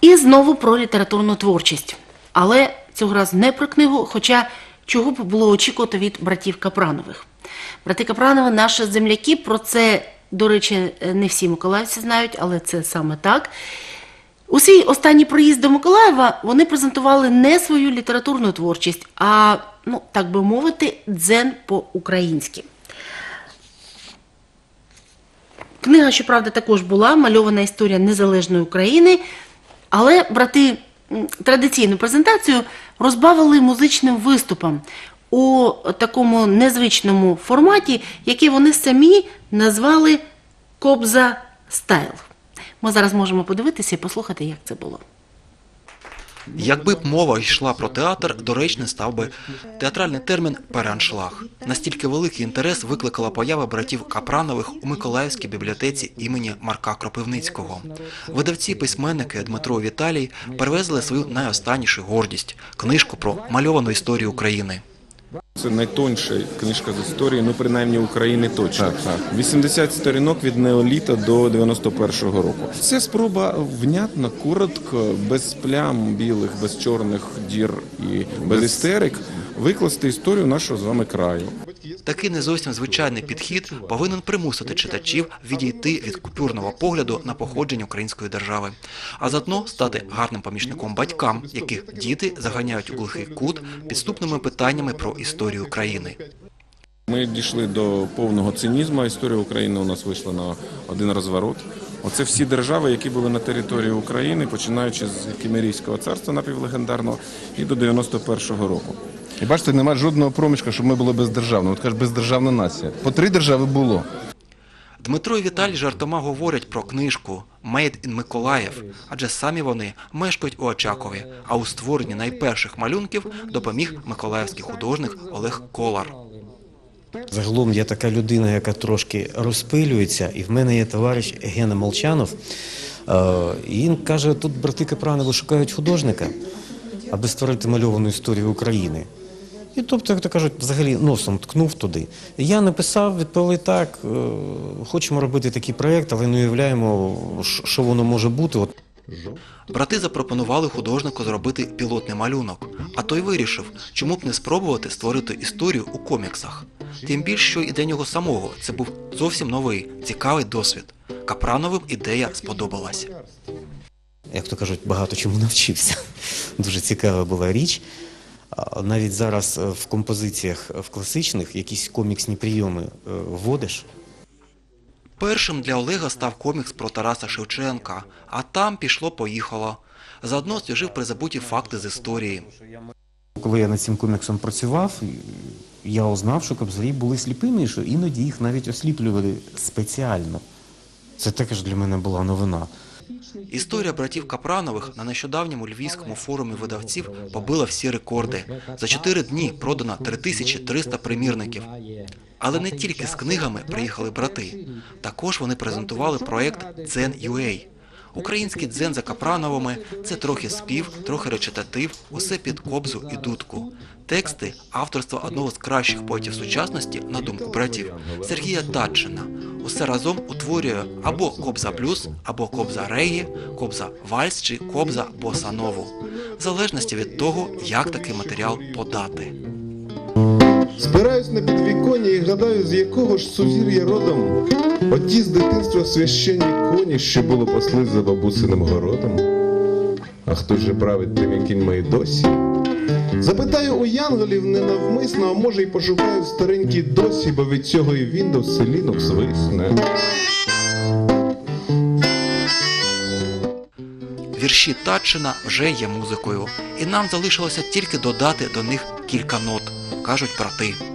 І знову про літературну творчість. Але цього разу не про книгу, хоча чого б було очікувати від братів Капранових. Брати Капранови наші земляки, про це, до речі, не всі миколаївці знають, але це саме так. У свій останній проїзд до Миколаєва вони презентували не свою літературну творчість, а, ну, так би мовити, дзен по-українськи. Книга, щоправда, також була мальована історія незалежної України, але брати традиційну презентацію розбавили музичним виступом у такому незвичному форматі, який вони самі назвали Кобза Стайл. Ми зараз можемо подивитися і послухати, як це було. Якби б мова йшла про театр, доречне став би театральний термін переаншлаг. Настільки великий інтерес викликала поява братів Капранових у Миколаївській бібліотеці імені Марка Кропивницького. Видавці письменники Дмитро Віталій перевезли свою найостаннішу гордість книжку про мальовану історію України. Це найтонша книжка з історії, ну принаймні України точно. Так, так. 80 сторінок від неоліта до 91-го року. Це спроба внятно, коротко, без плям білих, без чорних дір і без істерик викласти історію нашого з вами краю. Такий не зовсім звичайний підхід повинен примусити читачів відійти від купюрного погляду на походження української держави, а заодно стати гарним помічником батькам, яких діти заганяють у глухий кут підступними питаннями про історію країни. Ми дійшли до повного цинізму. Історія України у нас вийшла на один розворот. Оце всі держави, які були на території України, починаючи з Кімерійського царства напівлегендарного і до 91-го року. І бачите, немає жодного проміжка, щоб ми були бездержавними. От кажуть, бездержавна нація. По три держави було. Дмитро і Віталій жартома говорять про книжку «Made in Миколаїв», адже самі вони мешкають у Очакові, а у створенні найперших малюнків допоміг миколаївський художник Олег Колар. Загалом я така людина, яка трошки розпилюється, і в мене є товариш Гена Молчанов. Е, І він каже: тут брати Капранови шукають художника, аби створити мальовану історію України. І тобто, як то кажуть, взагалі носом ткнув туди. Я написав, відповіли так. е, Хочемо робити такий проєкт, але не уявляємо, що- воно може бути. Брати запропонували художнику зробити пілотний малюнок, а той вирішив, чому б не спробувати створити історію у коміксах. Тим більше, що і для нього самого це був зовсім новий, цікавий досвід. Капрановим ідея сподобалась. як то кажуть, багато чому навчився. Дуже цікава була річ. Навіть зараз е, в композиціях е, в класичних якісь коміксні прийоми е, вводиш. Першим для Олега став комікс про Тараса Шевченка, а там пішло-поїхало. Заодно освіжив призабуті факти з історії. Коли я над цим коміксом працював, я узнав, що кобзарі були сліпими, і що іноді їх навіть осліплювали спеціально. Це також для мене була новина. Історія братів Капранових на нещодавньому львівському форумі видавців побила всі рекорди. За чотири дні продано 3300 примірників. Але не тільки з книгами приїхали брати. Також вони презентували проект Дзен.UA. Український дзен за Капрановими – це трохи спів, трохи речитатив, усе під кобзу і дудку. Тексти авторства одного з кращих поетів сучасності, на думку братів, Сергія Татчина. Усе разом утворює або кобза блюз, або кобза регі, кобза вальс чи кобза босанову, в залежності від того, як такий матеріал подати. Збираюсь на підвіконня і гадаю, з якого ж сузір'я родом. Оті з дитинства священні коні, що було пасли за бабусиним городом. А хто же править тими кіньми й досі? Запитаю у янголів ненавмисно, а може й пошукаю в старенькій досі, бо від цього і він до селінок звисне. Вірші Татчина вже є музикою, і нам залишилося тільки додати до них кілька нот, кажуть брати.